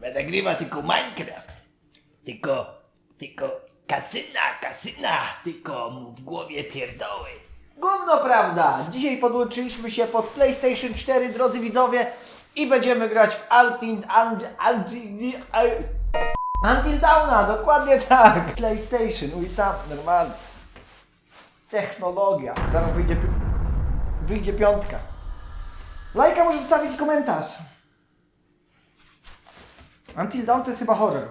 Będę grywał tylko Minecraft. Tylko, tylko kasyna, kasyna, tylko mu w głowie pierdoły. Gówno prawda! Dzisiaj podłączyliśmy się pod PlayStation 4, drodzy widzowie, i będziemy grać w Until, Until Dawna, dokładnie tak! PlayStation, uj sam, normalnie. Technologia. Zaraz wyjdzie, pi- wyjdzie piątka. Lajka może zostawić komentarz. Until Dawn to jest chyba horror.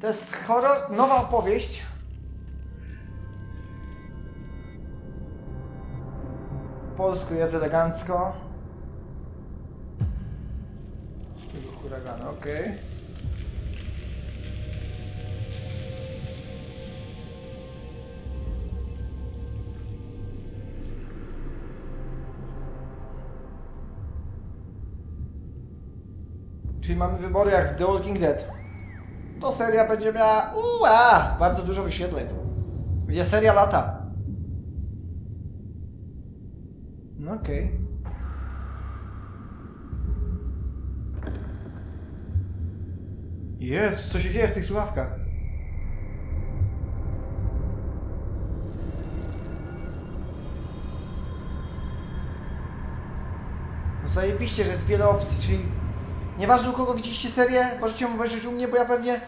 To jest horror, nowa opowieść. Po polsku jest elegancko. Śpiegu huraganu, okej. Czyli mamy wybory jak w The Walking Dead. To seria będzie miała ua, bardzo dużo wyświetleń. Gdzie seria lata. No okej. Jest, co się dzieje w tych słuchawkach? No Zajebiście, że jest wiele opcji, czyli nieważne u kogo widzieliście serię, możecie ją obejrzeć u mnie, bo ja pewnie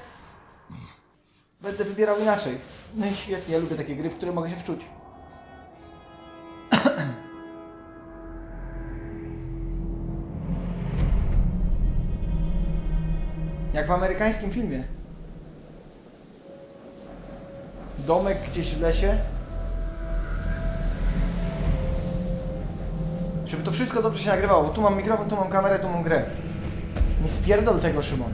będę wybierał inaczej. No i świetnie, ja lubię takie gry, w które mogę się wczuć. Jak w amerykańskim filmie. Domek gdzieś w lesie. Żeby to wszystko dobrze się nagrywało, bo tu mam mikrofon, tu mam kamerę, tu mam grę. Nie spierdol tego, Szymon.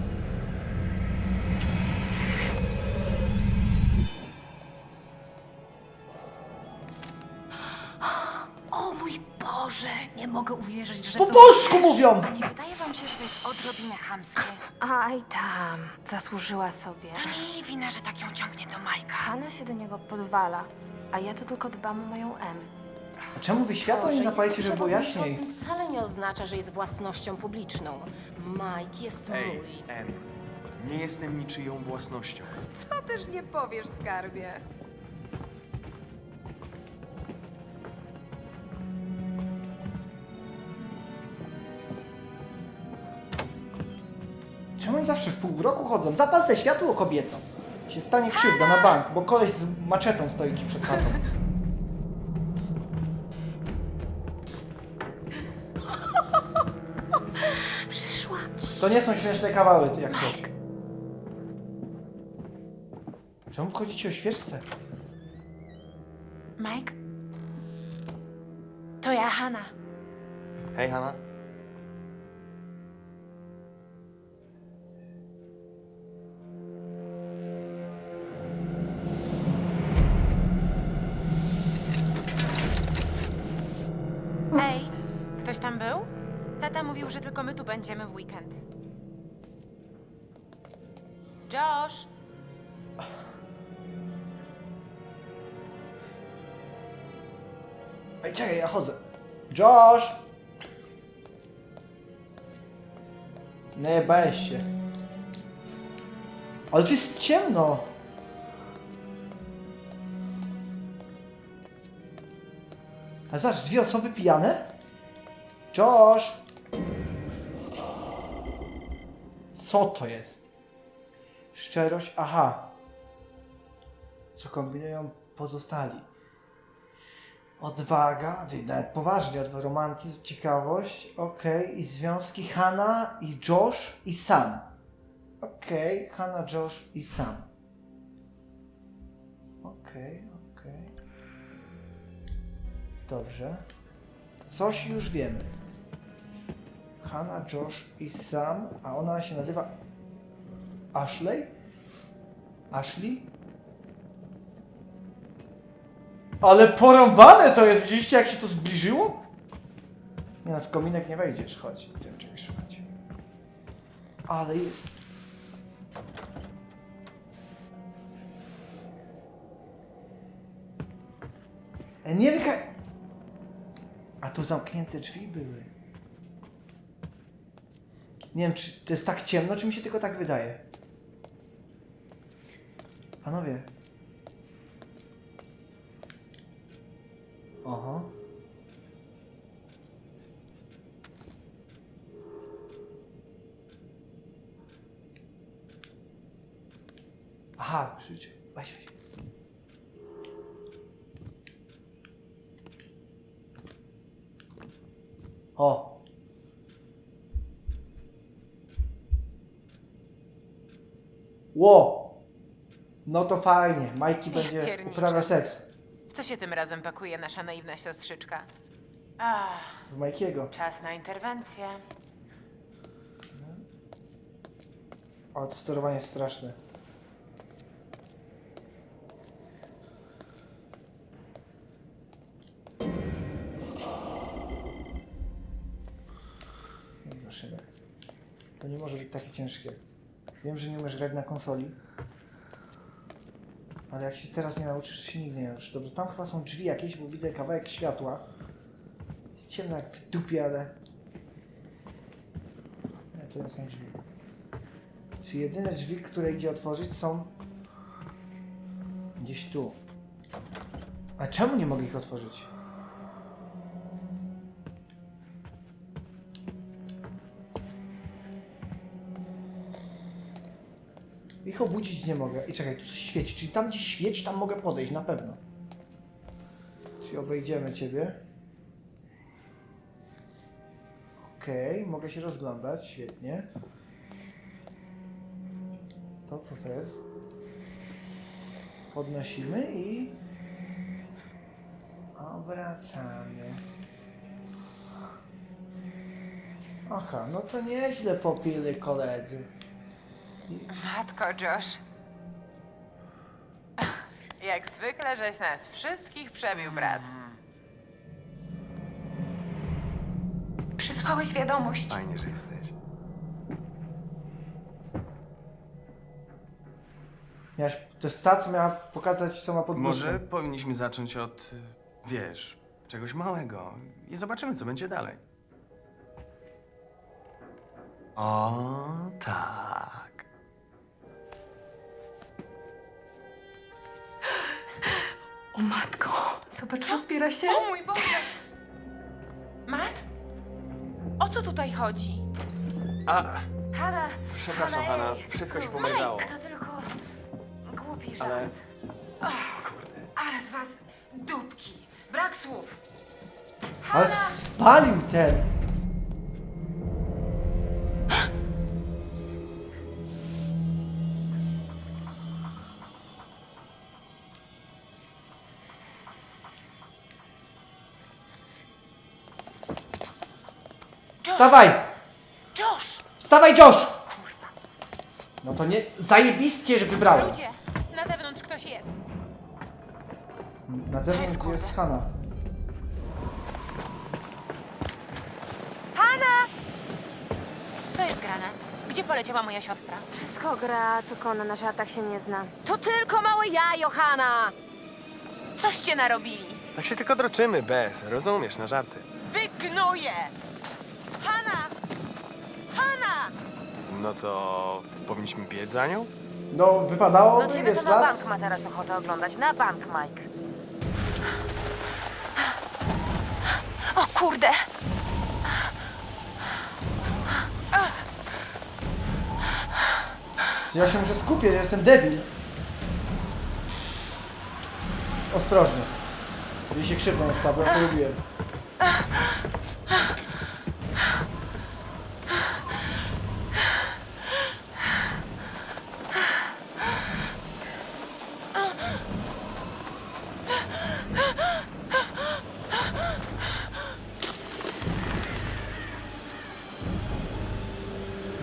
O mój Boże, nie mogę uwierzyć, że Po to... polsku mówią! A nie wydaje wam się, że jest odrobinę chamskie? Aj tam, zasłużyła sobie. To nie jej wina, że tak ją ciągnie do Majka. Hanna się do niego podwala, a ja tu tylko dbam o moją M. A czemu wy światło nie zapalicie, żeby było jaśniej? Przewodniczącym wcale nie oznacza, że jest własnością publiczną. Mike jest Ej, mój. Em, nie jestem niczyją własnością. To też nie powiesz, skarbie. Czemu oni zawsze w pół roku chodzą? Zapal se światło, kobieto. Się stanie krzywda na bank, bo koleś z maczetą stoi ci przed chatą. To nie są śmieszne kawały, jak coś. Czemu chodzicie o świeczce? Mike? To ja, Hanna. Hej, Hanna. Ej, ktoś tam był? Tata mówił, że tylko my tu będziemy w weekend. Josh! Ej, czekaj, ja chodzę. Josh! Nie, bałeś się. Ale tu jest ciemno. A zobacz, dwie osoby pijane? Josh! Co to jest? Szczerość, aha. Co kombinują pozostali? Odwaga, nawet poważnie, romantyzm, ciekawość, okej, i związki Hanna i Josh i Sam. Okej, Hanna, Josh i Sam. Okej, okej. Dobrze. Coś już wiemy. Hanna, Josh i Sam, a ona się nazywa Ashley? Ashley? Ale porąbane to jest! Widzieliście jak się to zbliżyło? Nie no, w kominek nie wejdziesz, chodź. Będziemy czegoś szukać. Ale jest. E, Nie wyka... A tu zamknięte drzwi były. Nie wiem, czy to jest tak ciemno, czy mi się tylko tak wydaje. Panowie. Oho. Aha, krzyczy. Weź, weź. O! Ło! No to fajnie. Majki będzie pierniczę. uprawia seks. W co się tym razem pakuje nasza naiwna siostrzyczka? W Majkiego. czas na interwencję. O, to sterowanie jest straszne. Dobra. To nie może być takie ciężkie. Wiem, że nie umiesz grać na konsoli. Ale jak się teraz nie nauczysz, to się nigdy nie nauczysz. Dobrze, tam chyba są drzwi jakieś, bo widzę kawałek światła. Jest ciemno jak w dupie, ale... Nie, to są drzwi. Czy jedyne drzwi, które idzie otworzyć są gdzieś tu. A czemu nie mogę ich otworzyć? Ich obudzić nie mogę. I czekaj, tu coś świeci. Czyli tam, gdzie świeci, tam mogę podejść, na pewno. Czyli obejdziemy ciebie. Okej, mogę się rozglądać. Świetnie. To co to jest? Podnosimy i obracamy. Aha, no to nieźle popili koledzy. Matko, Josh. Jak zwykle, żeś nas wszystkich przebił, brat. Przysłałeś wiadomość. Fajnie, że jesteś. Miałaś, to jest ta, co miała pokazać, co ma pod Może powinniśmy zacząć od, y, wiesz, czegoś małego i zobaczymy, co będzie dalej. O, tak. O matko, zobacz, rozbiera się. O mój Boże! Matt? O co tutaj chodzi? A, Hanna! przepraszam, Hanna, wszystko się pomyliło. To tylko głupi Ale żart. Ale z was dupki. Brak słów. Ale spalił ten! Wstawaj! Josh! Wstawaj, Josh! No to nie... Zajebiście, że wybrałem. Ludzie! Na zewnątrz ktoś jest. Na zewnątrz, jest jest? Hanna. Hanna! Co jest grane? Gdzie poleciała moja siostra? Wszystko gra, tylko ona na żartach się nie zna. To tylko małe ja, Johana! Coście narobili? Tak się tylko droczymy, Beth, rozumiesz, na żarty. Wygnuję! Hanna! Hanna! No to powinniśmy biec za nią? No, wypadało, No ciebie to jest na las. bank ma teraz ochotę oglądać. Na bank, Mike. O kurde! Ja się muszę skupić, ja jestem debil. Ostrożnie. Jeżeli się krzywdą nie bo ja to lubiłem.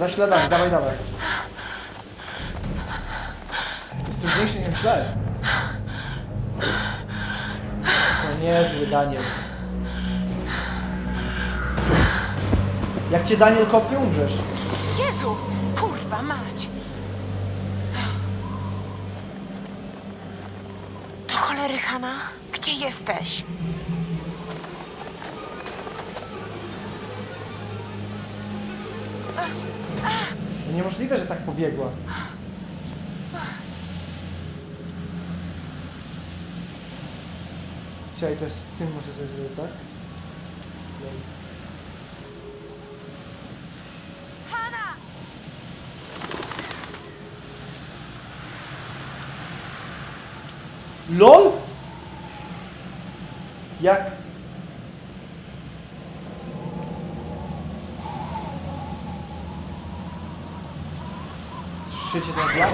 Za śladami, dawaj, dawaj. Jest trudniejszy niż myślałem. To niezły Daniel. Jak cię Daniel kopnie, umrzesz. Jezu! Kurwa mać! Do cholery, Hanna? Gdzie jesteś? Niemożliwe, że tak pobiegła. Czekaj, to z tym może coś zrobić, tak? LOL? Jak? Słyszycie ten wiatr?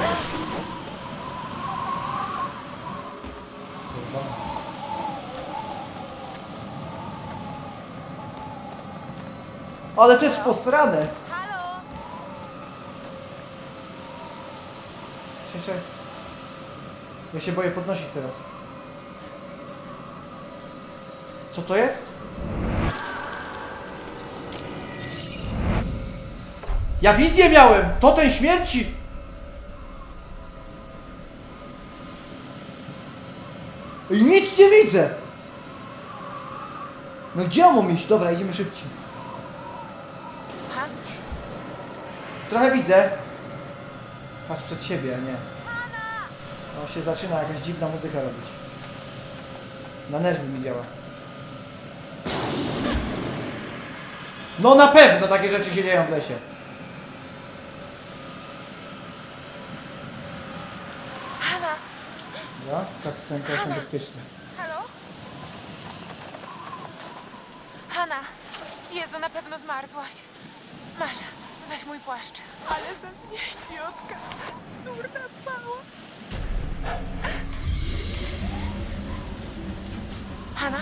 Ale to jest posrane! Halo? Ja się boję podnosić teraz. Co to jest? Ja wizję miałem! To ten śmierci! I nic nie widzę! No gdzie on mam? Dobra, idziemy szybciej. Trochę widzę. Patrz przed siebie, a nie. No się zaczyna jakaś dziwna muzyka robić. Na nerwy mi działa. No na pewno takie rzeczy się dzieją w lesie. Hanna! Dobra, cutscenka jestem bezpieczny. Halo? Hanna! Jezu, na pewno zmarzłaś. Masz, weź mój płaszcz. Ale ze mnie idiotka. Durna pała. Hanna?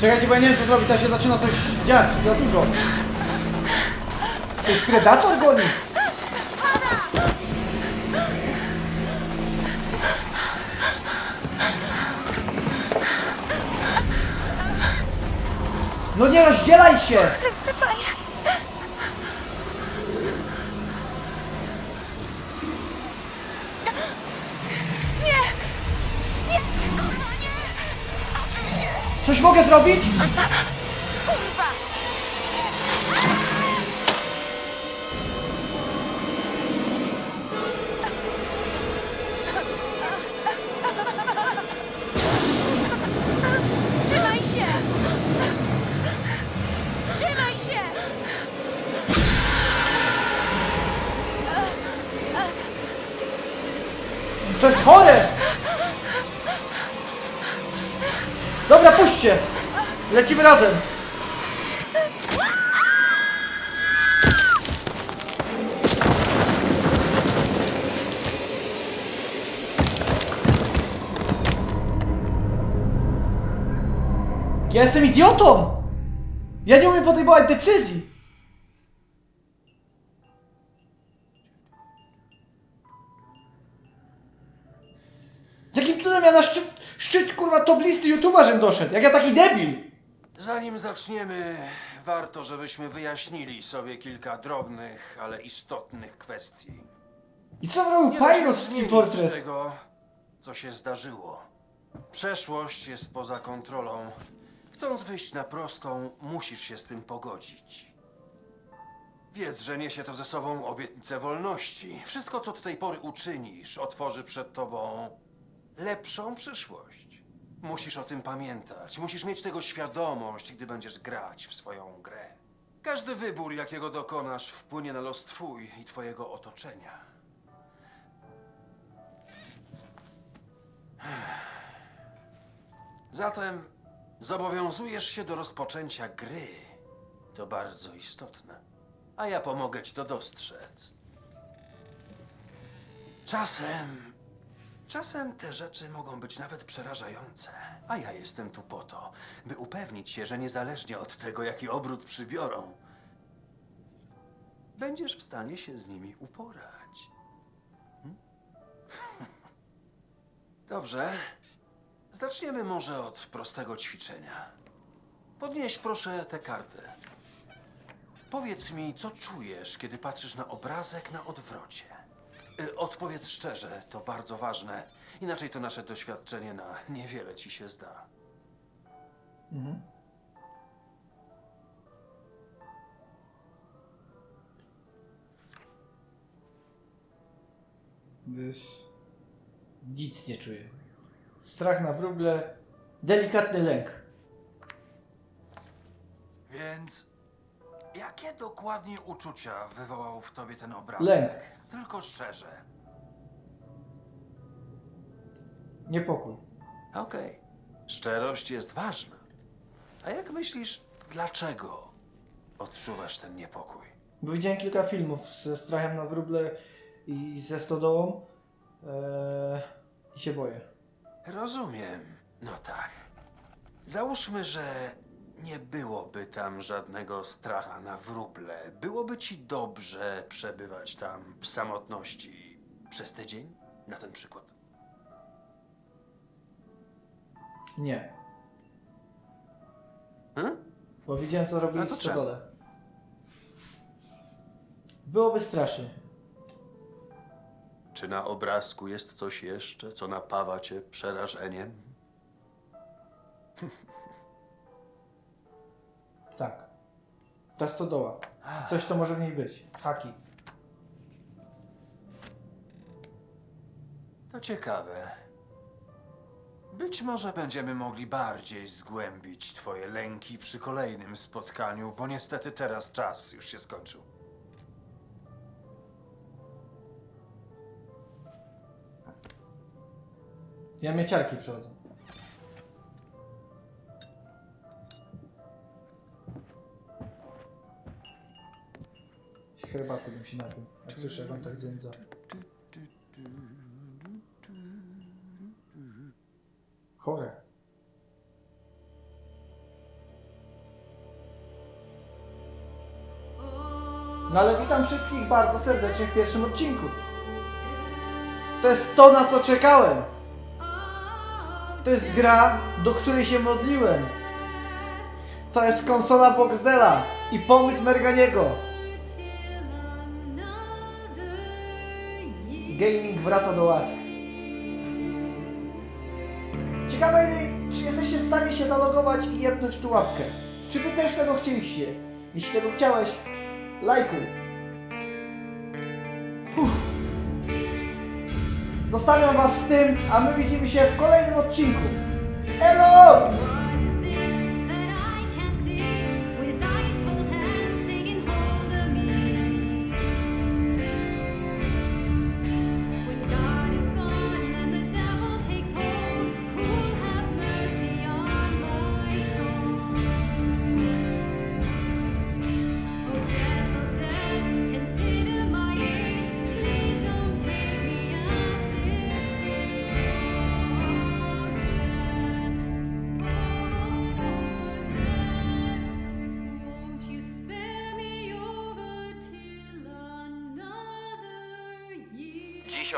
Czekajcie, bo ja nie wiem co zrobić, teraz się zaczyna coś dziać, za dużo. Ten predator goni. No nie rozdzielaj się! Coś mogę zrobić? Chore! Dobra, puśćcie! Lecimy razem! Ja jestem idiotą! Ja nie umiem podejmować decyzji! Kurwa top listy YouTube'a żem doszedł? Jak ja taki debil? Zanim zaczniemy, warto, żebyśmy wyjaśnili sobie kilka drobnych, ale istotnych kwestii. I co robił da się w Team zmienić Fortress? tego, co się zdarzyło. Przeszłość jest poza kontrolą. Chcąc wyjść na prostą, musisz się z tym pogodzić. Wiedz, że niesie to ze sobą obietnicę wolności. Wszystko, co do tej pory uczynisz, otworzy przed tobą lepszą przyszłość. Musisz o tym pamiętać. Musisz mieć tego świadomość, gdy będziesz grać w swoją grę. Każdy wybór, jakiego dokonasz, wpłynie na los twój i twojego otoczenia. Zatem zobowiązujesz się do rozpoczęcia gry. To bardzo istotne. A ja pomogę ci to dostrzec. Czasem. Czasem te rzeczy mogą być nawet przerażające. A ja jestem tu po to, by upewnić się, że niezależnie od tego, jaki obrót przybiorą, będziesz w stanie się z nimi uporać. Hm? Dobrze. Zaczniemy może od prostego ćwiczenia. Podnieś proszę tę kartę. Powiedz mi, co czujesz, kiedy patrzysz na obrazek na odwrocie. E, odpowiedz szczerze, to bardzo ważne. Inaczej to nasze doświadczenie na niewiele ci się zda. Mhm. Gdyż nic nie czuję. Strach na wróble, delikatny lęk. Więc jakie dokładnie uczucia wywołał w tobie ten obrazek? Lęk. Tylko szczerze. Niepokój. Okej. Szczerość jest ważna. A jak myślisz, dlaczego odczuwasz ten niepokój? Bo widziałem kilka filmów ze strachem na wróble i ze stodołą. Eee, I się boję. Rozumiem. No tak. Załóżmy, że nie byłoby tam żadnego stracha na wróble. Byłoby ci dobrze przebywać tam w samotności przez tydzień? Na ten przykład. Nie. Hmm? Bo widziałem co robili A to w. Byłoby strasznie. Czy na obrazku jest coś jeszcze, co napawa cię przerażeniem? Tak. Ta stodoła. Coś to może w niej być. Haki. To ciekawe. Być może będziemy mogli bardziej zgłębić twoje lęki przy kolejnym spotkaniu, bo niestety teraz czas już się skończył. Ja mieciarki przychodzą. Herbaty bym się napił. Jak słyszę, tak dzędza. Chore. No ale witam wszystkich bardzo serdecznie w pierwszym odcinku. To jest to, na co czekałem. To jest gra, do której się modliłem. To jest konsola Boxdela i pomysł Merganiego. Gaming wraca do łask. Ciekawe, czy jesteście w stanie się zalogować i jebnąć tu łapkę. Czy wy też tego chcieliście? Jeśli tego chciałeś, lajkuj. Uff. Zostawiam was z tym, a my widzimy się w kolejnym odcinku. Elo!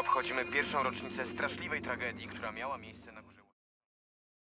Obchodzimy pierwszą rocznicę straszliwej tragedii, która miała miejsce na